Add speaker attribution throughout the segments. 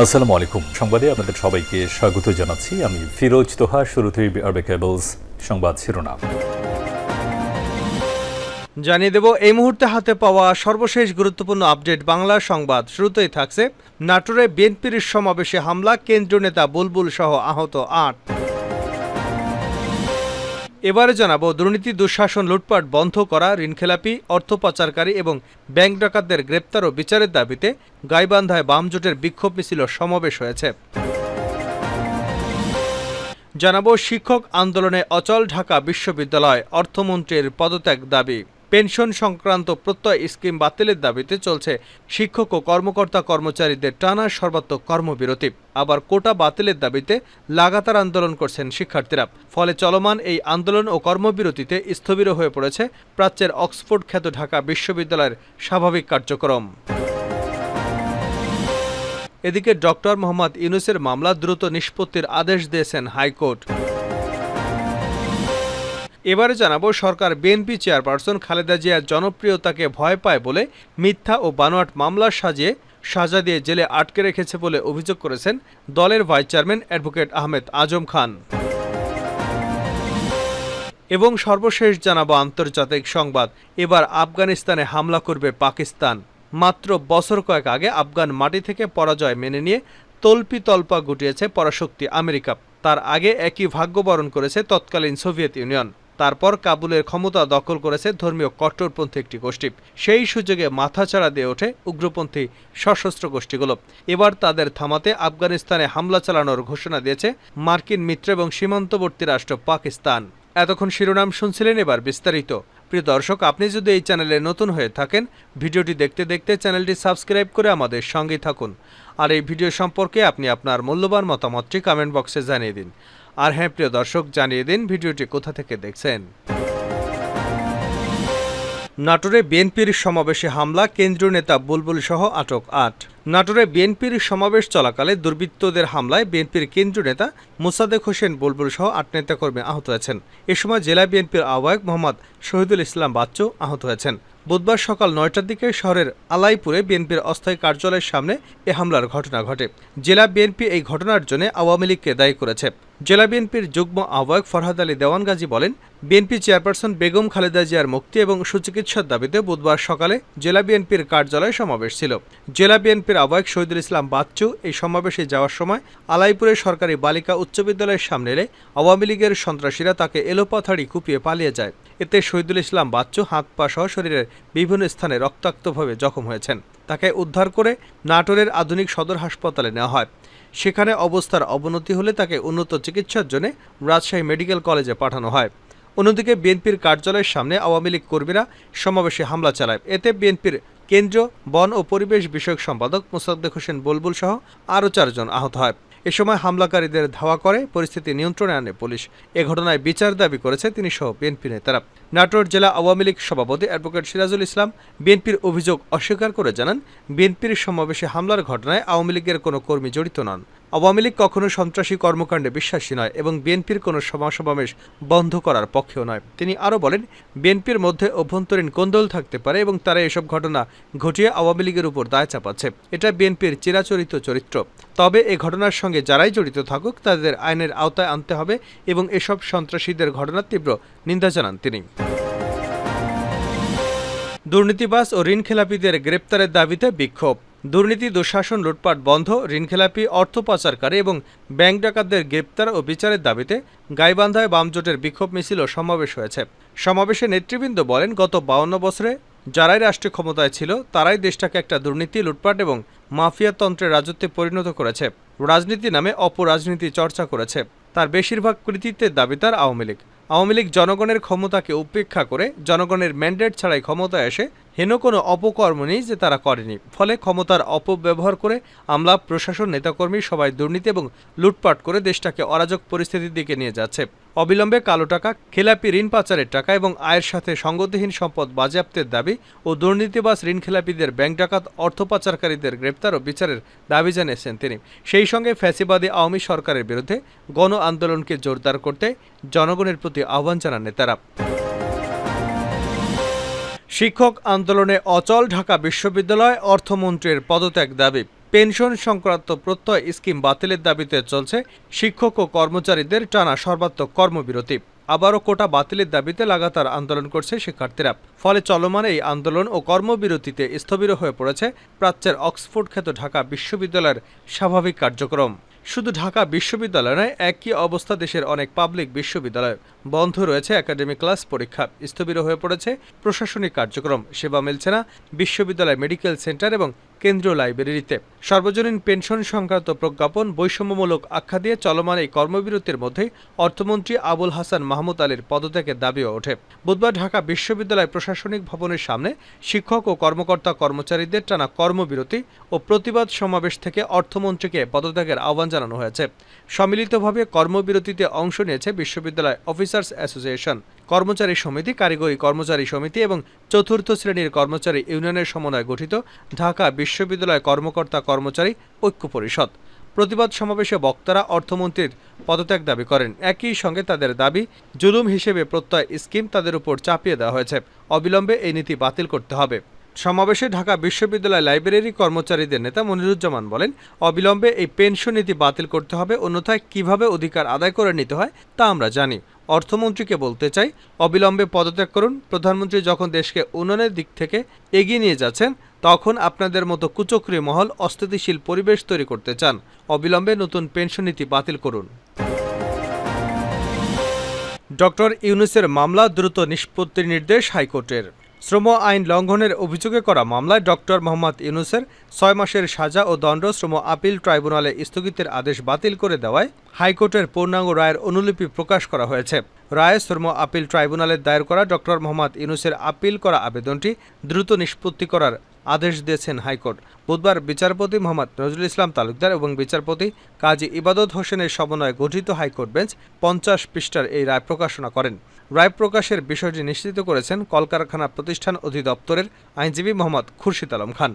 Speaker 1: আসসালামু আলাইকুম। সংবাদে আপনাদের সবাইকে স্বাগত জানাচ্ছি। আমি ফিরোজ তোহা, শুরুতেই আরবে কেবলস সংবাদ শিরোনাম।
Speaker 2: জানিয়ে দেব, এই মুহূর্তে হাতে পাওয়া সর্বশেষ গুরুত্বপূর্ণ আপডেট বাংলা সংবাদ। শুরুতেই থাকছে নাটোরে বিএনপির সমাবেশে হামলা, কেন্দ্রীয় নেতা বুলবুল সহ আহত আট। এবারে জানাব, দুর্নীতি, দুঃশাসন, লুটপাট বন্ধ করা, ঋণখেলাপি, অর্থ পাচারকারী এবং ব্যাংক ডাকাতদের গ্রেপ্তার ও বিচারের দাবিতে গাইবান্ধায় বাম জোটের বিক্ষোভ মিছিল সমাবেশ হয়েছে। জানাব, শিক্ষক আন্দোলনে অচল ঢাকা বিশ্ববিদ্যালয়, অর্থমন্ত্রীর পদত্যাগ দাবি। পেনশন সংক্রান্ত প্রত্যয় স্কিম বাতিলের দাবিতে চলছে শিক্ষক ও কর্মকর্তা কর্মচারীদের টানা সর্বাত্মক কর্মবিরতি। আবার কোটা বাতিলের দাবিতে লাগাতার আন্দোলন করছেন শিক্ষার্থীরা। ফলে চলমান এই আন্দোলন ও কর্মবিরতিতে স্থবির হয়ে পড়েছে প্রাচ্যের অক্সফোর্ড খ্যাত ঢাকা বিশ্ববিদ্যালয়ের স্বাভাবিক কার্যক্রম। এদিকে ডক্টর মোহাম্মদ ইউনুসের মামলা দ্রুত নিষ্পত্তির আদেশ দিয়েছেন হাইকোর্ট। এবারে জানাব সরকার বিএনপি চেয়ারপারসন খালেদা জিয়ার জনপ্রিয়তাকে ভয় পায় বলে মিথ্যা ও বানোয়াট মামলা সাজিয়ে সাজা দিয়ে জেলে আটকে রেখেছে বলে অভিযোগ করেছেন দলের vice chairman advocate Ahmed Azam Khan. এবং সর্বশেষ জানাব আন্তর্জাতিক সংবাদ। এবার আফগানিস্তানে হামলা করবে পাকিস্তান। মাত্র বছর কয়েক আগে আফগান মাটি থেকে পরাজয় মেনে নিয়ে তল্পি তল্পা গুটিয়েছে পরাশক্তি আমেরিকা। তার আগে একই ভাগ্য বরণ করেছে তৎকালীন সোভিয়েত ইউনিয়ন। তারপর কাবুলের ক্ষমতা দখল করেছে ধর্মীয় কট্টরপন্থী একটি গোষ্ঠী। সেই সুযোগে মাথাচাড়া দিয়ে ওঠে উগ্রপন্থী সশস্ত্র গোষ্ঠীগুলো। এবার তাদের থামাতে আফগানিস্তানে হামলা চালানোর ঘোষণা দিয়েছে মার্কিন মিত্র এবং সীমান্তবর্তী রাষ্ট্র পাকিস্তান। এতক্ষণ শিরোনাম শুনছিলেন এবার বিস্তারিত। প্রিয় দর্শক, আপনি যদি এই চ্যানেলে নতুন হয়ে থাকেন, ভিডিওটি দেখতে দেখতে চ্যানেলটি সাবস্ক্রাইব করে আমাদের সঙ্গেই থাকুন। আর এই ভিডিও সম্পর্কে আপনি আপনার মূল্যবান মতামতটি কমেন্ট বক্সে জানিয়ে দিন। আর হ্যাঁ প্রিয় দর্শক, জানিয়ে দিন ভিডিওটি কোথা থেকে দেখছেন। নাটোরে বিএনপির সমাবেশে হামলা, কেন্দ্রীয় নেতা বুলবুল সহ আটক আট। নাটোরে বিএনপির সমাবেশ চলাকালে দুর্বৃত্তদের হামলায় বিএনপির কেন্দ্রীয় নেতা মুসাদেক হোসেন বুলবুল সহ আট নেতাকর্মী আহত হয়েছেন। এ সময় জেলা বিএনপির আহ্বায়ক মোহাম্মদ শহীদুল ইসলাম বাচ্চু আহত হয়েছেন। বুধবার সকাল নয়টার দিকে শহরের আলাইপুরে বিএনপির অস্থায়ী কার্যালয়ের সামনে এ হামলার ঘটনা ঘটে। জেলা বিএনপি এই ঘটনার জন্য আওয়ামী লীগকে দায়ী করেছে। জেলা বিএনপির যুগ্ম আহ্বায়ক ফরহাদ আলী দেওয়ানগাজী বলেন, বিএনপি চেয়ারপারসন বেগম খালেদা জিয়ার মুক্তি এবং সুচিকিৎসার দাবিতে বুধবার সকালে জেলা বিএনপির কার্যালয়ে সমাবেশ ছিল। জেলা বিএনপির আহ্বায়ক শহীদুল ইসলাম বাচ্চু এই সমাবেশে যাওয়ার সময় আলাইপুরে সরকারি বালিকা উচ্চ বিদ্যালয়ের সামনে এলে আওয়ামী লীগের সন্ত্রাসীরা তাকে এলোপাথাড়ি কুপিয়ে পালিয়ে যায়। এতে শহীদুল ইসলাম বাচ্চু হাত পা সহ শরীরের বিভিন্ন স্থানে রক্তাক্তভাবে জখম হয়েছেন। তাকে উদ্ধার করে নাটোরের আধুনিক সদর হাসপাতালে নেওয়া হয়। সেখানে অবস্থার অবনতি হলে তাকে উন্নত চিকিৎসার জন্য রাজশাহী মেডিকেল কলেজে পাঠানো হয়। অন্যদিকে বিএনপির কার্যালয়ের সামনে আওয়ামী লীগ কর্মীরা সমাবেশে হামলা চালায়। এতে বিএনপির কেন্দ্রীয় বন ও পরিবেশ বিষয়ক সম্পাদক মোসাদ্দেক হোসেন বুলবুল সহ আরও চারজন আহত হয়। এ সময় হামলাকারীদের ধাওয়া করে, পরিস্থিতি নিয়ন্ত্রণে আনে পুলিশ। এ ঘটনায় বিচার দাবি করেছে তিনি সহ বিএনপি নেতারা। নাটোর জেলা আওয়ামী লীগ সভাপতি অ্যাডভোকেট সিরাজুল ইসলাম বিএনপির অভিযোগ অস্বীকার করে জানান, বিএনপির সমাবেশে হামলার ঘটনায় আওয়ামী লীগের কোনো কর্মী জড়িত নন। আওয়ামী লীগ কখনো সন্ত্রাসী কর্মকাণ্ডে বিশ্বাসী নয় এবং বিএনপির কোনো সমাসমাবেশ বন্ধ করার পক্ষেও নয়। তিনি আরও বলেন, বিএনপির মধ্যে অভ্যন্তরীণ কোন্দল থাকতে পারে এবং তারা এসব ঘটনা ঘটিয়ে আওয়ামী লীগের উপর দায় চাপাচ্ছে। এটা বিএনপির চিরাচরিত চরিত্র। তবে এ ঘটনার সঙ্গে যারাই জড়িত থাকুক, তাদের আইনের আওতায় আনতে হবে এবং এসব সন্ত্রাসীদের ঘটনার তীব্র নিন্দা জানান তিনি। দুর্নীতিবাস ও ঋণখেলাপিদের গ্রেপ্তারের দাবিতে বিক্ষোভ। দুর্নীতি, দুঃশাসন, লুটপাট বন্ধ, ঋণখেলাপি, অর্থ পাচারকারী এবং ব্যাংক ডাকাতদের গ্রেপ্তার ও বিচারের দাবিতে গাইবান্ধায় বামজোটের বিক্ষোভ মিছিল ও সমাবেশ হয়েছে। সমাবেশে নেতৃবৃন্দ বলেন, গত বাউন্ন বছরে যারাই রাষ্ট্রীয় ক্ষমতায় ছিল, তারাই দেশটাকে একটা দুর্নীতি, লুটপাট এবং মাফিয়াতন্ত্রের রাজত্বে পরিণত করেছে। রাজনীতি নামে অপরাজনীতি চর্চা করেছে। তার বেশিরভাগ কৃতিত্বের দাবিদার আওয়ামী লীগ। আওয়ামী লীগ জনগণের ক্ষমতাকে উপেক্ষা করে, জনগণের ম্যান্ডেট ছাড়াই ক্ষমতায় এসে হেন কোনো অপকর্ম নেই যে তারা করেনি। ফলে ক্ষমতার অপব্যবহার করে আমলা, প্রশাসন, নেতাকর্মী সবাই দুর্নীতি এবং লুটপাট করে দেশটাকে অরাজক পরিস্থিতির দিকে নিয়ে যাচ্ছে। অবিলম্বে কালো টাকা, খেলাপি ঋণ পাচারের টাকা এবং আয়ের সাথে সঙ্গতিহীন সম্পদ বাজেয়াপ্তের দাবি ও দুর্নীতিবাস ঋণ খেলাপিদের ব্যাংক ডাকাত, অর্থ পাচারকারীদের গ্রেপ্তার ও বিচারের দাবি জানিয়েছেন তিনি। সেই সঙ্গে ফ্যাসিবাদী আওয়ামী সরকারের বিরুদ্ধে গণ আন্দোলনকে জোরদার করতে জনগণের প্রতি আহ্বান জানান নেতারা। শিক্ষক আন্দোলনে অচল ঢাকা বিশ্ববিদ্যালয় অর্থমন্ত্রীর পদত্যাগ দাবি। পেনশন সংক্রান্ত প্রত্যয় স্কিম বাতিলের দাবিতে চলছে শিক্ষক ও কর্মচারীদের টানা সর্বাত্মক কর্মবিরতি। আবারও কোটা বাতিলের দাবিতে লাগাতার আন্দোলন করছে শিক্ষার্থীরা। ফলে চলমান এই আন্দোলন ও কর্মবিরতিতে স্থবির হয়ে পড়েছে প্রাচ্যের অক্সফোর্ড খ্যাত ঢাকা বিশ্ববিদ্যালয়ের স্বাভাবিক কার্যক্রম। শুধু ঢাকা বিশ্ববিদ্যালয় নয়, একই অবস্থা দেশের অনেক পাবলিক বিশ্ববিদ্যালয়। বন্ধ রয়েছে একাডেমিক ক্লাস পরীক্ষা। স্থবির হয়ে পড়েছে প্রশাসনিক কার্যক্রম। সেবা মিলছে না। বিশ্ববিদ্যালয় মেডিকেল সেন্টার এবং কেন্দ্রীয় লাইব্রেরিতে। সর্বজনীন পেনশন সংক্রান্ত প্রজ্ঞাপন বৈষম্যমূলক আখ্যা দিয়ে চলমান এই কর্মবিরতির মধ্যেই অর্থমন্ত্রী আবুল হাসান মাহমুদ আলীর পদত্যাগের দাবিও ওঠে। বুধবার ঢাকা বিশ্ববিদ্যালয় প্রশাসনিক ভবনের সামনে শিক্ষক ও কর্মকর্তা কর্মচারীদের টানা কর্মবিরতি ও প্রতিবাদ সমাবেশ থেকে অর্থমন্ত্রীকে পদত্যাগের আহ্বান জানানো হয়েছে। সম্মিলিতভাবে কর্মবিরতিতে অংশ নিয়েছে বিশ্ববিদ্যালয় অফিসার্স অ্যাসোসিয়েশন। কর্মচারী সমিতি, কারিগরি কর্মচারী সমিতি এবং চতুর্থ শ্রেণির কর্মচারী ইউনিয়নের সমন্বয়ে গঠিত ঢাকা বিশ্ববিদ্যালয় কর্মকর্তা কর্মচারী ঐক্য পরিষদ। প্রতিবাদ সমাবেশে বক্তারা অর্থমন্ত্রীর পদত্যাগ দাবি করেন। একই সঙ্গে তাদের দাবি, জুলুম হিসেবে প্রত্যয় স্কিম তাদের উপর চাপিয়ে দেওয়া হয়েছে। অবিলম্বে এই নীতি বাতিল করতে হবে। সমাবেশে ঢাকা বিশ্ববিদ্যালয় লাইব্রেরি কর্মচারীদের নেতা মনিরুজ্জামান বলেন, অবিলম্বে এই পেনশন নীতি বাতিল করতে হবে, অন্যথায় কীভাবে অধিকার আদায় করে নিতে হয় তা আমরা জানি। অর্থমন্ত্রীকে বলতে চাই, অবিলম্বে পদত্যাগ করুন। প্রধানমন্ত্রী যখন দেশকে উন্নয়নের দিক থেকে এগিয়ে নিয়ে যাচ্ছেন, তখন আপনাদের মতো কুচক্রি মহল অস্থিতিশীল পরিবেশ তৈরি করতে চান। অবিলম্বে নতুন পেনশন নীতি বাতিল করুন। ডক্টর ইউনুসের মামলা দ্রুত নিষ্পত্তির নির্দেশ হাইকোর্টের। শ্রম আইন লঙ্ঘনের অভিযোগে করা মামলায় ডক্টর মোহাম্মদ ইউনুসের ছয় মাসের সাজা ও দণ্ড শ্রম আপিল ট্রাইব্যুনালে স্থগিতের আদেশ বাতিল করে দেওয়ায় হাইকোর্টের পূর্ণাঙ্গ রায়ের অনুলিপি প্রকাশ করা হয়েছে। রায়ে শ্রম আপিল ট্রাইব্যুনালের দায়ের করা ডক্টর মোহাম্মদ ইউনুসের আপিল করা আবেদনটি দ্রুত নিষ্পত্তি করার আদেশ দিয়েছেন হাইকোর্ট। বুধবার বিচারপতি মোহাম্মদ নজরুল ইসলাম তালুকদার এবং বিচারপতি কাজী ইবাদত হোসেনের সমন্বয়ে গঠিত হাইকোর্ট বেঞ্চ পঞ্চাশ পৃষ্ঠার এই রায় প্রকাশনা করেন। রায় প্রকাশের বিষয়টি নিশ্চিত করেছেন কলকারখানা প্রতিষ্ঠান অধিদপ্তরের আইনজীবী মোহাম্মদ খুরশিদ আলম খান।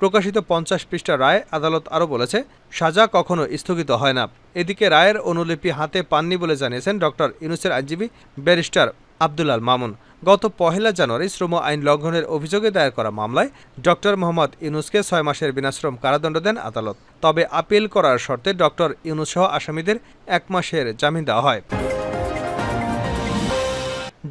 Speaker 2: প্রকাশিত পঞ্চাশ পৃষ্ঠা রায় আদালত আরও বলেছে, সাজা কখনো স্থগিত হয় না। এদিকে রায়ের অনুলিপি হাতে পাননি বলে জানিয়েছেন ডক্টর ইউনুসের আইনজীবী ব্যারিস্টার আব্দুলাল মামুন। গত পহেলা জানুয়ারি শ্রম আইন লঙ্ঘনের অভিযোগে দায়ের করা মামলায় ডক্টর মোহাম্মদ ইউনুসকে ছয় মাসের বিনাশ্রম কারাদণ্ড দেন আদালত। তবে আপিল করার শর্তে ডক্টর ইউনুস সহ আসামিদের এক মাসের জামিন দেওয়া হয়।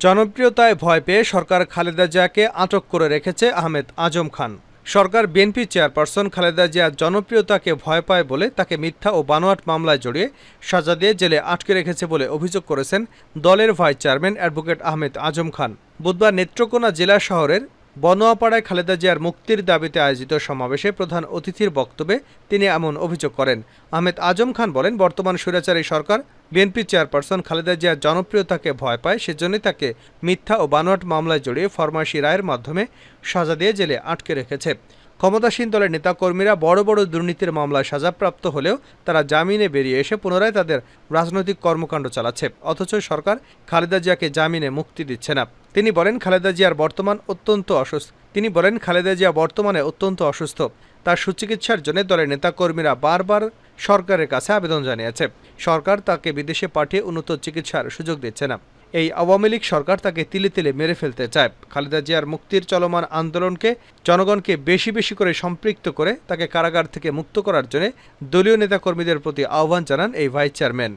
Speaker 2: জনপ্রিয়তায় ভয় পেয়ে সরকার খালেদা জিয়াকে আটক করে রেখেছে আহমেদ আজম খান। সরকার বিএনপি চেয়ারপারসন খালেদা জিয়ার জনপ্রিয়তাকে ভয় পায় বলে তাকে মিথ্যা ও বানোয়াট মামলায় জড়িয়ে সাজা দিয়ে জেলে আটকে রেখেছে বলে অভিযোগ করেছেন দলের vice chairman advocate Ahmed Azam Khan. বুধবার নেত্রকোনা জেলা শহরের বনোয়াপাড়ায় খালেদা জিয়ার মুক্তির দাবিতে আয়োজিত সমাবেশে প্রধান অতিথির বক্তব্যে তিনি এমন অভিযোগ করেন। আহমেদ আজম খান বলেন, বর্তমান স্বৈরাচারী সরকার বিএনপি চেয়ারপারসন খালেদা জিয়ার জনপ্রিয়তাকে ভয় পায়, সেজন্যই তাকে মিথ্যা ও বানোয়াট মামলায় জড়িয়ে ফরমাসি রায়ের মাধ্যমে সাজা দিয়ে জেলে আটকে রেখেছে। ক্ষমতাসীন দলের নেতাকর্মীরা বড় বড় দুর্নীতির মামলায় সাজাপ্রাপ্ত হলেও তারা জামিনে বেরিয়ে এসে পুনরায় তাদের রাজনৈতিক কর্মকাণ্ড চালাচ্ছে। অথচ সরকার খালেদা জিয়াকে জামিনে মুক্তি দিচ্ছে না। তিনি বলেন, খালেদা জিয়ার বর্তমান অত্যন্ত অসুস্থ। তিনি বলেন, খালেদা জিয়া বর্তমানে অত্যন্ত অসুস্থ। তার সুচিকিৎসার জন্য দলের নেতাকর্মীরা বারবার সরকারের কাছে আবেদন জানিয়েছে। সরকার তাকে বিদেশে পাঠিয়ে উন্নত চিকিৎসার সুযোগ দিচ্ছে না। এই আওয়ামী লীগ সরকার তাকে তিলে তিলে মেরে ফেলতে চায়। খালেদা জিয়ার মুক্তির চলমান আন্দোলনকে জনগণকে বেশি বেশি করে সম্পৃক্ত করে তাকে কারাগার থেকে মুক্ত করার জন্য দলীয় নেতাকর্মীদের প্রতি আহ্বান জানান এই ভাইস চেয়ারম্যান।